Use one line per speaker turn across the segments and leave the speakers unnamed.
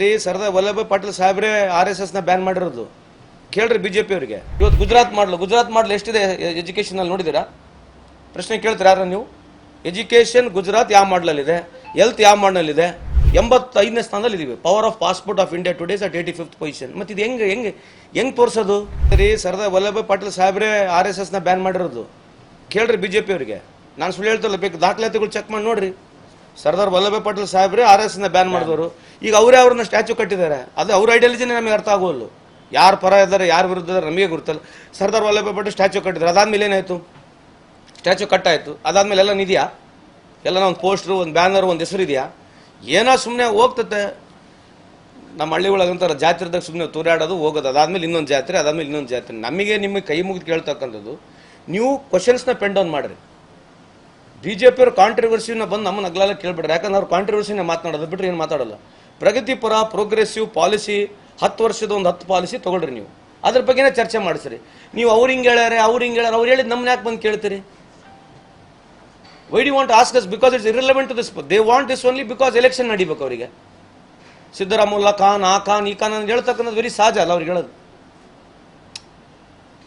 ರೀ ಸರ್ದಾರ್ ವಲ್ಲಭಾಯ್ ಪಾಟೀಲ್ ಸಾಹೇಬ್ರೆ R S ಎಸ್ನ ಬ್ಯಾನ್ ಮಾಡಿರೋದು. ಕೇಳ್ರಿ ಬಿಜೆಪಿ ಅವರಿಗೆ. ಇವತ್ತು ಗುಜರಾತ್ ಮಾಡಲು. ಗುಜರಾತ್ ಮಾಡಲು ಎಷ್ಟಿದೆ ಎಜುಕೇಶನ್ ಅಲ್ಲಿ ನೋಡಿದ್ದೀರಾ? ಪ್ರಶ್ನೆ ಕೇಳ್ತೀರಾ ಯಾರು ನೀವು? ಎಜುಕೇಶನ್ ಗುಜರಾತ್ ಯಾವ ಮಾಡ್ಲಲ್ಲಿದೆ? ಹೆಲ್ತ್ ಯಾವ ಮಾಡ್ನಲ್ಲಿದೆ? ಎಂಬತ್ತೈದನೇ ಸ್ಥಾನದಲ್ಲಿ ಇದೀವಿ power of passport of India today's at eighty fifth position ಮತ್ತೆ ಇದು ಹೆಂಗೆ ಹೆಂಗೆ ಹೆಂಗೆ ತೋರಿಸೋದು? ಸರಿ, ಸರ್ದಾರ್ ವಲ್ಲಭಾಯ್ ಪಾಟೀಲ್ ಸಾಹೇಬ್ರೆ ಆರ್ ಎಸ್ ಎಸ್ನ ಬ್ಯಾನ್ ಮಾಡಿರೋದು. ಕೇಳ್ರಿ ಬಿಜೆಪಿ ಅವರಿಗೆ. ನಾನು ಸುಳ್ಳು ಹೇಳ್ತಲ್ಲ ಬೇಕು. ದಾಖಲಾತಿಗಳು ಚೆಕ್ ಮಾಡಿ ನೋಡ್ರಿ. ಸರ್ದಾರ್ ವಲ್ಲಭಾಯ್ ಪಟೇಲ್ ಸಾಹೇಬ್ರೆ ಆರ್ ಎಸ್ನ ಬ್ಯಾನ್ ಮಾಡಿದವರು. ಈಗ ಅವರೇ ಅವ್ರನ್ನ ಸ್ಟ್ಯಾಚು ಕಟ್ಟಿದ್ದಾರೆ. ಅದು ಅವ್ರ ಐಡಿಯಾಲಜಿನೇ ನಮಗೆ ಅರ್ಥ ಆಗೋಲ್ಲ ಯಾರು ಪರ ಇದ್ದಾರೆ ಯಾರು ವಿರುದ್ಧ ಇದ್ದಾರೆ ನಮಗೆ ಗೊತ್ತಲ್ಲ. ಸರ್ದಾರ್ ವಲ್ಲಭಾಯ್ ಪಟೇಲ್ ಸ್ಟ್ಯಾಚು ಕಟ್ಟಿದ್ದಾರೆ ಅದಾದ್ಮೇಲೆ ಏನಾಯ್ತು? ಸ್ಟ್ಯಾಚು ಕಟ್ಟಾಯಿತು ಅದಾದ್ಮೇಲೆ ಎಲ್ಲ ಇದೆಯಾ ಎಲ್ಲ ಒಂದು ಪೋಸ್ಟ್ರು ಒಂದು ಬ್ಯಾನರ್ ಒಂದು ಹೆಸರು ಇದೆಯಾ? ಏನೋ ಸುಮ್ಮನೆ ಹೋಗ್ತತೆ. ನಮ್ಮ ಹಳ್ಳಿ ಒಳಗಂತಾರೆ ಜಾತ್ರೆದಾಗ ಸುಮ್ಮನೆ ತೂರಾಡೋದು ಹೋಗೋದು. ಅದಾದ್ಮೇಲೆ ಇನ್ನೊಂದು ಜಾತ್ರೆ ಅದಾದ್ಮೇಲೆ ಇನ್ನೊಂದು ಜಾತ್ರೆ. ನಮಗೆ ನಿಮಗೆ ಕೈ ಮುಗಿದು ಕೇಳ್ತಕ್ಕಂಥದ್ದು ನೀವು ಕ್ವಶನ್ಸ್ನ ಪೆಂಡ್ ಡೌನ್ ಮಾಡಿರಿ. ಬಿ ಜೆ ಪಿಯವ್ರ ಕಾಂಟ್ರವರ್ಸಿನ ಬಂದು ನಮ್ಮನ್ನ ಅಗ್ಲೆಲ್ಲ ಕೇಳ್ಬಿಡ್ರಿ ಯಾಕಂದ್ರೆ ಅವ್ರು ಕಾಂಟ್ರವರ್ಸಿನ ಮಾತನಾಡೋದು. ಬಿಟ್ಟರೆ ಏನು ಮಾತಾಡಲ್ಲ. ಪ್ರಗತಿಪರ ಪ್ರೋಗ್ರೆಸಿವ್ ಪಾಲಿಸಿ ಹತ್ತು ವರ್ಷದ ಒಂದು ಹತ್ತು ಪಾಲಿಸಿ ತೊಗೊಳ್ರಿ ನೀವು. ಅದ್ರ ಬಗ್ಗೆನೇ ಚರ್ಚೆ ಮಾಡಿಸ್ರಿ. ನೀವು ಅವ್ರು ಹಿಂಗೆ ಹೇಳ್ಯಾರೆ, ಅವ್ರು ಹಿಂಗೆ ಹೇಳ್ಯಾರ, ಅವ್ರು ಹೇಳಿದ್ ನಮ್ಮನ್ನ ಯಾಕೆ ಬಂದು ಕೇಳ್ತೀರಿ? Why the want ask us because it's irrelevant to this they want this only because election ನಡಿಬೇಕು ಅವರಿಗೆ. ಸಿದ್ದರಾಮುಲ್ಲಾ ಖಾನ್, ಆ ಖಾನ್, ಈ ಖಾನ್ ಅಂತ ಹೇಳ್ತಕ್ಕಂಥದ್ದು ವೆರಿ ಸಹಜ ಅಲ್ಲ ಅವ್ರಿಗೆ ಹೇಳೋದು.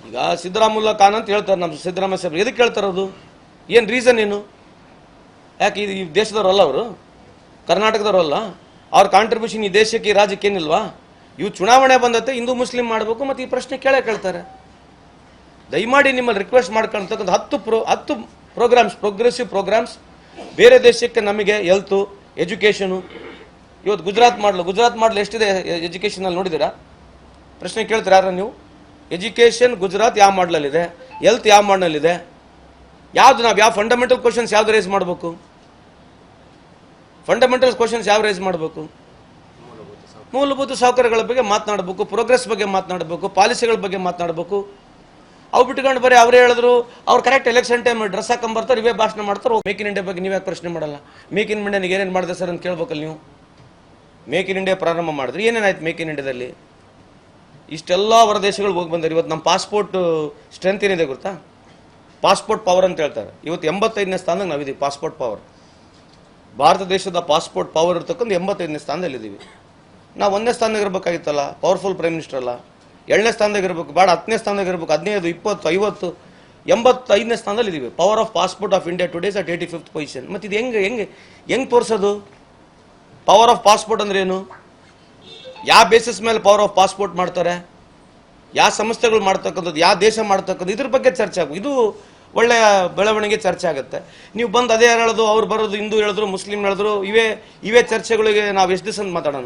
ಈಗ ಸಿದ್ದರಾಮುಲ್ಲಾ ಖಾನ್ ಅಂತ ಹೇಳ್ತಾರೆ ನಮ್ಮ ಸಿದ್ದರಾಮಯ್ಯ ಸಾಹೇಬ್ರು. ಎದಕ್ಕೆ ಹೇಳ್ತಾರದು ಏನು ರೀಸನ್ ಏನು? ಯಾಕೆ ಇದು ಈ ದೇಶದವರಲ್ಲ ಅವರು? ಕರ್ನಾಟಕದವರಲ್ಲ? ಅವ್ರ ಕಾಂಟ್ರಿಬ್ಯೂಷನ್ ಈ ದೇಶಕ್ಕೆ, ಈ ರಾಜ್ಯಕ್ಕೆ ಏನಿಲ್ವಾ? ಇವು ಚುನಾವಣೆ ಬಂದತ್ತೆ ಹಿಂದೂ, ಮುಸ್ಲಿಂ ಮಾಡಬೇಕು ಮತ್ತು ಈ ಪ್ರಶ್ನೆ ಕೇಳೇ ಕೇಳ್ತಾರೆ. ದಯಮಾಡಿ ನಿಮ್ಮಲ್ಲಿ ರಿಕ್ವೆಸ್ಟ್ ಮಾಡ್ಕೊಳ್ತಕ್ಕಂಥ ಹತ್ತು ಪ್ರೊ ಹತ್ತು ಪ್ರೋಗ್ರಾಮ್ಸ್ ಪ್ರೋಗ್ರೆಸಿವ್ ಪ್ರೋಗ್ರಾಮ್ಸ್ ಬೇರೆ ದೇಶಕ್ಕೆ ನಮಗೆ ಹೆಲ್ತು ಎಜುಕೇಷನು ಇವತ್ತು ಗುಜರಾತ್ ಮಾಡಲು. ಗುಜರಾತ್ ಮಾಡಲು ಎಷ್ಟಿದೆ ಎಜುಕೇಷನಲ್ಲಿ ನೋಡಿದ್ದೀರಾ? ಪ್ರಶ್ನೆ ಕೇಳ್ತೀರಾ ಯಾರು ನೀವು? ಎಜುಕೇಷನ್ ಗುಜರಾತ್ ಯಾವ ಮಾಡಲಲ್ಲಿದೆ? ಹೆಲ್ತ್ ಯಾವ ಮಾಡಲಿದೆ ಯಾವ್ದು ನಾವು ಯಾವ ಫಂಡಮೆಂಟಲ್ ಕ್ವಶನ್ಸ್ ಯಾವ್ದು ರೇಸ್ ಮಾಡಬೇಕು? ಫಂಡಮೆಂಟಲ್ ಕ್ವಶನ್ಸ್ ಯಾವ ರೇಸ್ ಮಾಡಬೇಕು? ಮೂಲಭೂತ ಸೌಕರ್ಯಗಳ ಬಗ್ಗೆ ಮಾತನಾಡಬೇಕು ಪ್ರೋಗ್ರೆಸ್ ಬಗ್ಗೆ ಮಾತನಾಡಬೇಕು ಪಾಲಿಸಿಗಳ ಬಗ್ಗೆ ಮಾತನಾಡಬೇಕು. ಅವು ಬಿಟ್ಕೊಂಡು ಬರೀ ಅವರೇ ಹೇಳಿದ್ರು, ಅವ್ರು ಕರೆಕ್ಟ್ ಎಲೆಕ್ಷನ್ ಟೈಮ್ ಡ್ರೆಸ್ ಹಾಕೊಂಬರ್ತಾರೆ ಇವೇ ಭಾಷಣ ಮಾಡ್ತಾರೆ ಮೇಕ್ ಇನ್ ಇಂಡಿಯಾ ಬಗ್ಗೆ ನೀವ್ಯಾಕೆ ಪ್ರಶ್ನೆ ಮಾಡಲ್ಲ? ಮೇಕ್ ಇನ್ ಇಂಡಿಯಾ ಏನೇನು ಮಾಡಿದೆ ಸರ್ ಅಂತ ಕೇಳ್ಬೇಕಲ್ಲ ನೀವು? ಮೇಕ್ ಇನ್ ಇಂಡಿಯಾ ಪ್ರಾರಂಭ ಮಾಡಿದ್ರಿ. ಏನೇನಾಯ್ತು ಮೇಕ್ ಇನ್ ಇಂಡಿಯಾದಲ್ಲಿ ಇಷ್ಟೆಲ್ಲ ಹೊರ ದೇಶಗಳಿಗೆ ಹೋಗಿ ಬಂದರೆ. ಇವತ್ತು ನಮ್ಮ ಪಾಸ್ಪೋರ್ಟ್ ಸ್ಟ್ರೆಂತ್ ಏನಿದೆ ಗೊತ್ತಾ? ಪಾಸ್ಪೋರ್ಟ್ ಪವರ್ ಅಂತ ಹೇಳ್ತಾರೆ. ಇವತ್ತು ಎಂಬತ್ತೈದನೇ ಸ್ಥಾನದಾಗ ನಾವಿದ್ದೀವಿ, ಪಾಸ್ಪೋರ್ಟ್ ಪವರ್ ಭಾರತ ದೇಶದ ಪಾಸ್ಪೋರ್ಟ್ ಪವರ್ ಇರ್ತಕ್ಕಂಥ ಎಂಬತ್ತೈದನೇ ಸ್ಥಾನದಲ್ಲಿದ್ದೀವಿ. ನಾವು ಒಂದನೇ ಸ್ಥಾನದಾಗ ಇರಬೇಕಾಗಿತ್ತಲ್ಲ ಪವರ್ಫುಲ್ ಪ್ರೈಮ್ ಮಿನಿಸ್ಟರ್ ಅಲ್ಲ. ಏಳನೇ ಸ್ಥಾನದಾಗ ಇರಬೇಕು, ಬೇಡ, ಹತ್ತನೇ ಸ್ಥಾನದಾಗ ಇರಬೇಕು, ಹದಿನೈದು, ಇಪ್ಪತ್ತು, ಐವತ್ತು, ಎಂಬತ್ತೈದನೇ ಸ್ಥಾನದಲ್ಲಿ ಇದ್ದೀವಿ power of passport of India today's at eighty fifth position ಮತ್ತು ಇದು ಹೆಂಗೆ ಹೆಂಗೆ ಹೆಂಗೆ ತೋರಿಸೋದು? ಪವರ್ ಆಫ್ ಪಾಸ್ಪೋರ್ಟ್ ಅಂದ್ರೆ ಏನು? ಯಾವ ಬೇಸಿಸ್ ಮೇಲೆ ಪವರ್ ಆಫ್ ಪಾಸ್ಪೋರ್ಟ್ ಮಾಡ್ತಾರೆ? ಯಾವ ಸಂಸ್ಥೆಗಳು ಮಾಡ್ತಕ್ಕಂಥದ್ದು, ಯಾವ ದೇಶ ಮಾಡ್ತಕ್ಕಂಥದ್ದು, ಇದ್ರ ಬಗ್ಗೆ ಚರ್ಚೆ ಆಗು ಇದು ಒಳ್ಳೆಯ ಬೆಳವಣಿಗೆ ಚರ್ಚೆ ಆಗುತ್ತೆ. ನೀವು ಬಂದು ಅದೇ ಹೇಳೋದು, ಅವ್ರು ಬರೋದು ಹಿಂದೂ ಹೇಳಿದ್ರು, ಮುಸ್ಲಿಂ ಹೇಳಿದ್ರು, ಇವೇ ಇವೇ ಚರ್ಚೆಗಳಿಗೆ ನಾವು ಎಷ್ಟು ದಿವಸ ಮಾತಾಡೋಣ?